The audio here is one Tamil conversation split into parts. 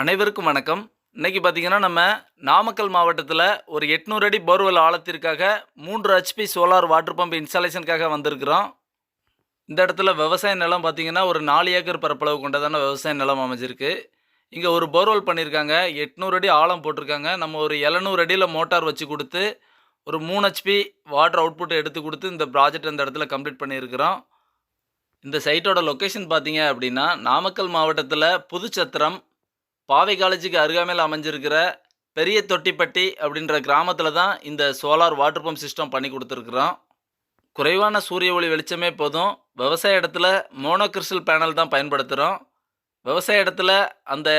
அனைவருக்கும் வணக்கம். இன்னைக்கு பார்த்தீங்கன்னா நம்ம நாமக்கல் மாவட்டத்தில் ஒரு எட்நூறு அடி போர்வெல் ஆழத்திற்காக மூன்று ஹெச்பி சோலார் வாட்டர் பம்ப் இன்ஸ்டாலேஷனுக்காக வந்திருக்கிறோம். இந்த இடத்துல விவசாய நிலம் பார்த்தீங்கன்னா ஒரு நாலு ஏக்கர் பரப்பளவு கொண்டதான விவசாய நிலம் அமைஞ்சிருக்கு. இங்கே ஒரு போர்வெல் பண்ணியிருக்காங்க எட்நூறு அடி ஆழம் போட்டிருக்காங்க. நம்ம ஒரு எழுநூறு அடியில் மோட்டார் வச்சு கொடுத்து ஒரு மூணு ஹெச்பி வாட்டர் அவுட்புட் எடுத்து கொடுத்து இந்த ப்ராஜெக்ட் இந்த இடத்துல கம்ப்ளீட் பண்ணியிருக்கிறோம். இந்த சைட்டோட லொக்கேஷன் பார்த்தீங்க அப்படின்னா நாமக்கல் மாவட்டத்தில் புதுச்சத்திரம் பாவை காலேஜுக்கு அருகாமையில் அமைஞ்சிருக்கிற பெரிய தொட்டிப்பட்டி அப்படின்ற கிராமத்தில் தான் இந்த சோலார் வாட்டர் பம்ப் சிஸ்டம் பண்ணி கொடுத்துருக்குறோம். குறைவான சூரிய ஒளி வெளிச்சமே போதும். விவசாய இடத்துல மோனோகிறிஸ்டல் பேனல் தான் பயன்படுத்துகிறோம் விவசாய இடத்துல அந்த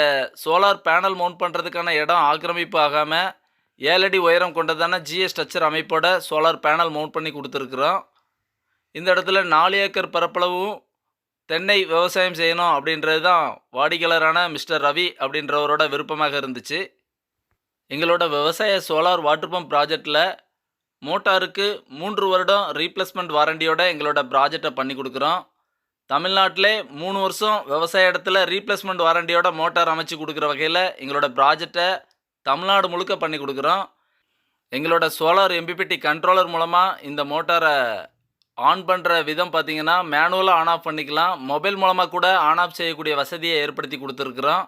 சோலார் பேனல் மவுண்ட் பண்ணுறதுக்கான இடம் ஆக்கிரமிப்பு ஆகாமல் ஏழடி உயரம் கொண்டதான ஜிஎஸ் ஸ்ட்ரக்சர் அமைப்போட சோலார் பேனல் மவுண்ட் பண்ணி கொடுத்துருக்குறோம். இந்த இடத்துல நாலு ஏக்கர் பரப்பளவும் தென்னை விவசாயம் செய்யணும் அப்படின்றது தான் வாடிக்கையாளரான மிஸ்டர் ரவி அப்படின்றவரோட விருப்பமாக இருந்துச்சு. எங்களோட விவசாய சோலார் வாட்டர் பம்ப் ப்ராஜெக்டில் மோட்டாருக்கு மூன்று வருடம் ரீப்ளேஸ்மெண்ட் வாரண்டியோட எங்களோட ப்ராஜெக்டை பண்ணி கொடுக்குறோம். தமிழ்நாட்டிலே மூணு வருஷம் விவசாய இடத்துல ரீப்ளேஸ்மெண்ட் வாரண்டியோட மோட்டார் அமைச்சு கொடுக்குற வகையில் எங்களோட ப்ராஜெக்டை தமிழ்நாடு முழுக்க பண்ணி கொடுக்குறோம். எங்களோட சோலார் எம்பிபிடி கண்ட்ரோலர் மூலமாக இந்த மோட்டாரை ஆன் பண்ணுற விதம் பார்த்தீங்கன்னா மேனுவலாக ஆன் ஆஃப் பண்ணிக்கலாம். மொபைல் மூலமாக கூட ஆன் ஆஃப் செய்யக்கூடிய வசதியை ஏற்படுத்தி கொடுத்துருக்குறோம்.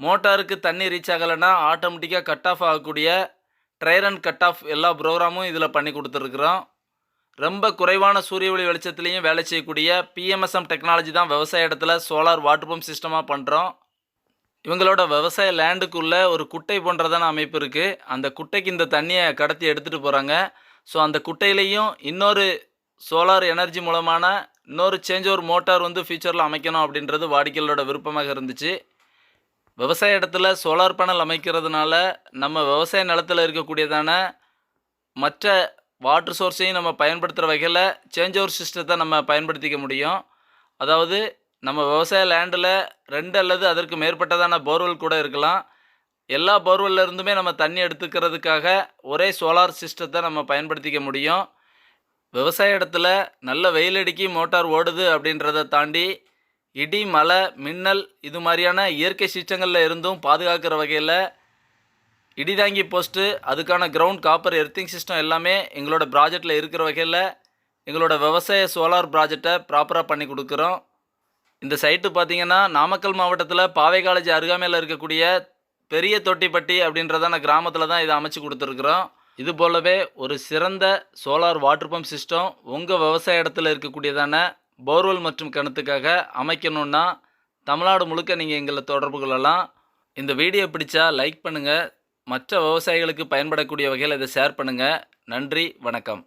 மோட்டாருக்கு தண்ணி ரீச் ஆகலைன்னா ஆட்டோமேட்டிக்காக கட் ஆஃப் ஆகக்கூடிய ட்ரையர் அண்ட் கட் ஆஃப் எல்லா ப்ரோக்ராமும் இதில் பண்ணி கொடுத்துருக்குறோம். ரொம்ப குறைவான சூரிய ஒளி வெளிச்சத்துலேயும் வேலை செய்யக்கூடிய பிஎம்எஸ்எம் டெக்னாலஜி தான் விவசாய இடத்துல சோலார் வாட்டர் பம்ப் சிஸ்டமாக பண்ணுறோம் இவங்களோட விவசாய லேண்டுக்குள்ளே ஒரு குட்டை போன்றதான அமைப்பு இருக்குது அந்த குட்டைக்கு இந்த தண்ணியை கடத்தி எடுத்துகிட்டு போகிறாங்க ஸோ அந்த குட்டையிலையும் இன்னொரு சோலார் எனர்ஜி மூலமான இன்னொரு சேஞ்ச் ஓவர் மோட்டார் வந்து ஃபியூச்சரில் அமைக்கணும் அப்படின்றது வாடிக்கையாளரோட விருப்பமாக இருந்துச்சு. விவசாய இடத்துல சோலார் பேனல் அமைக்கிறதுனால நம்ம விவசாய நிலத்தில் இருக்கக்கூடியதான மற்ற வாட்டர் சோர்ஸையும் நம்ம பயன்படுத்துகிற வகையில் சேஞ்ச் ஓவர் சிஸ்டத்தை நம்ம பயன்படுத்திக்க முடியும். அதாவது நம்ம விவசாய லேண்டில் ரெண்டு அல்லது அதற்கு மேற்பட்டதான போர்வெல் கூட இருக்கலாம். எல்லா போர்வெல்லேருந்துமே நம்ம தண்ணி எடுத்துக்கிறதுக்காக ஒரே சோலார் சிஸ்டத்தை நம்ம பயன்படுத்திக்க முடியும். விவசாய இடத்துல நல்ல வெயில் அடிக்கி மோட்டார் ஓடுது அப்படின்றத தாண்டி இடி மழை மின்னல் இது மாதிரியான இயற்கை சீற்றங்களில் இருந்தும் பாதுகாக்கிற வகையில் இடிதாங்கி போஸ்ட்டு அதுக்கான கிரவுண்ட் காப்பர் எர்த்திங் சிஸ்டம் எல்லாமே எங்களோட ப்ராஜெக்டில் இருக்கிற வகையில் எங்களோட விவசாய சோலார் ப்ராஜெக்டை ப்ராப்பராக பண்ணி கொடுக்குறோம். இந்த சைட்டு பார்த்தீங்கன்னா நாமக்கல் மாவட்டத்தில் பாவை காலேஜ் அருகாமையில் இருக்கக்கூடிய பெரிய தொட்டிப்பட்டி அப்படின்றதான கிராமத்தில் தான் இதை அமைச்சு கொடுத்துருக்குறோம். இது போலவே ஒரு சிறந்த சோலார் வாட்டர் பம்ப் சிஸ்டம் உங்கள் விவசாய இடத்துல இருக்கக்கூடியதான போர்வெல் மற்றும் கிணத்துக்காக அமைக்கணுன்னா தமிழ்நாடு முழுக்க நீங்கள் எங்களை தொடர்பு கொள்ளலாம். இந்த வீடியோ பிடிச்சா லைக் பண்ணுங்கள் மற்ற விவசாயிகளுக்கு பயன்படக்கூடிய வகையில் இதை ஷேர் பண்ணுங்கள் நன்றி வணக்கம்.